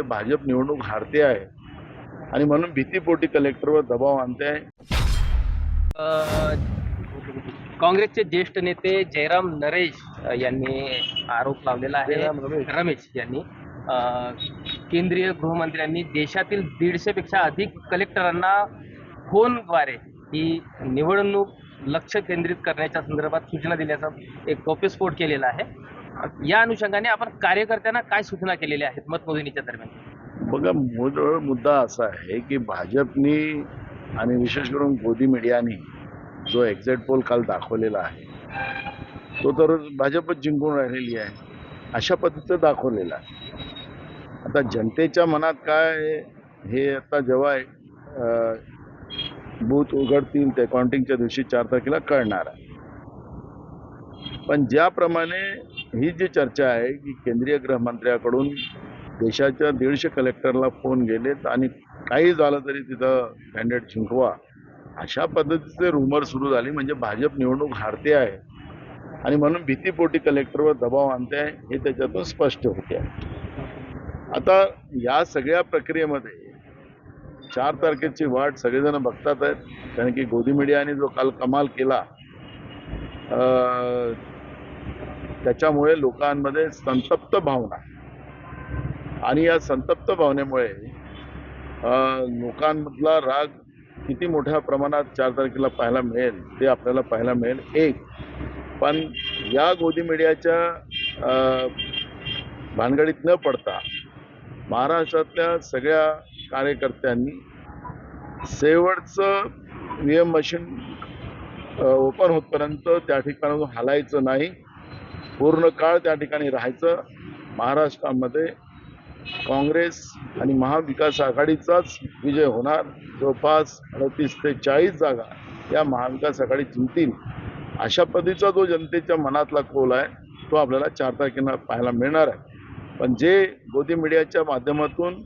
म्हणजे भाजप निवडणूक हारते आहे. आणि म्हणून भीतीपोटी कलेक्टरवर दबाव आणते आहे. काँग्रेसचे ज्येष्ठ नेते जयराम नरेश यांनी आरोप लावलेला आहे. रमेश. यांनी. केंद्रीय गृहमंत्र्यांनी देशातील दीडशे पेक्षा अधिक कलेक्टरांना फोनद्वारे ही निवडणूक लक्ष केंद्रित करण्याच्या संदर्भात सूचना दिल्याचा एक गौप्यस्फोट केलेला आहे. या अनुषंगाने आपण कार्यकर्त्यांना काय सूचना केलेल्या आहेत मतमोजणीच्या दरम्यान? बघा मूळ मुद्दा असा आहे की भाजपनी आणि विशेष करून गोदी मीडियानी जो एक्झिट पोल काल दाखवलेला आहे तो तर भाजपच जिंकून राहिलेली आहे अशा पद्धतीचं दाखवलेलं आहे. आता जनतेच्या मनात काय हे आता जेव्हा बूथ उघडतील ते काउंटिंगच्या दिवशी चार तारखेला कळणार आहे. पण ज्याप्रमाणे ही जी चर्चा आहे की केंद्रीय गृहमंत्र्याकडून देशाच्या दीडशे कलेक्टरला फोन गेलेत आणि काही झालं तरी तिथं कॅन्डिडेट जिंकवा अशा पद्धतीचे रुमर सुरू झाली म्हणजे भाजप निवडणूक हारते आहे. आणि म्हणून भीतीपोटी कलेक्टरवर दबाव आणते आहे हे त्याच्यातून स्पष्ट होते आहे. आता या सगळ्या प्रक्रियेमध्ये चार तारखेची वाट सगळेजण बघतात आहेत. कारण की गोदी मीडियाने जो काल कमाल केला त्याच्यामुळे लोकांमध्ये संतप्त भावना. आणि या संतप्त भावनेमुळे लोकांमधला राग किती मोठ्या प्रमाणात चार तारखेला पाहायला मिळेल ते आपल्याला पाहायला मिळेल एक. पण या गोदी मीडियाच्या अं, भानगडीत न पडता महाराष्ट्रातल्या सगळ्या कार्यकर्त्यांनी शेवटचं व्ही एम मशीन ओपन होतपर्यंत त्या ठिकाणाहून हलायचं नाही. पूर्ण काळ त्या ठिकाणी राहायचं. महाराष्ट्रामध्ये काँग्रेस आणि महाविकास आघाडीचाच विजय होणार. जवळपास अडतीस ते चाळीस जागा या महाविकास आघाडी जिंकतील. अशा पद्धतीचा जो जनतेच्या मनातला कोल आहे तो आपल्याला चार तारखेला पाहायला मिळणार आहे. पण जे गोदी मीडियाच्या माध्यमातून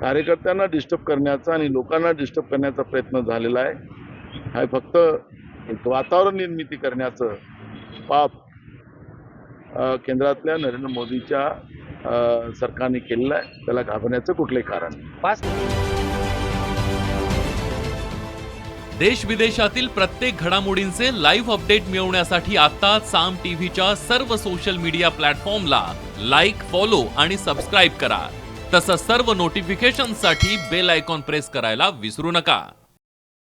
कार्यकर्त्यांना डिस्टर्ब करण्याचा आणि लोकांना डिस्टर्ब करण्याचा प्रयत्न झालेला आहे हा फक्त एक वातावरण निर्मिती करण्याचं पाप केंद्रातल्या नरेंद्र मोदीच्या अ, सरकारने केलेलं आहे त्याला घाबरण्याचं कुठलंही कारण देश विदेशातील प्रत्येक घडामोडींचे लाईव्ह अपडेट मिळवण्यासाठी आता साम टीव्हीच्या सर्व सोशल मीडिया प्लॅटफॉर्मला लाईक फॉलो आणि सबस्क्राईब करा. तसंच सर्व नोटिफिकेशनसाठी बेल आयकॉन प्रेस करायला विसरू नका.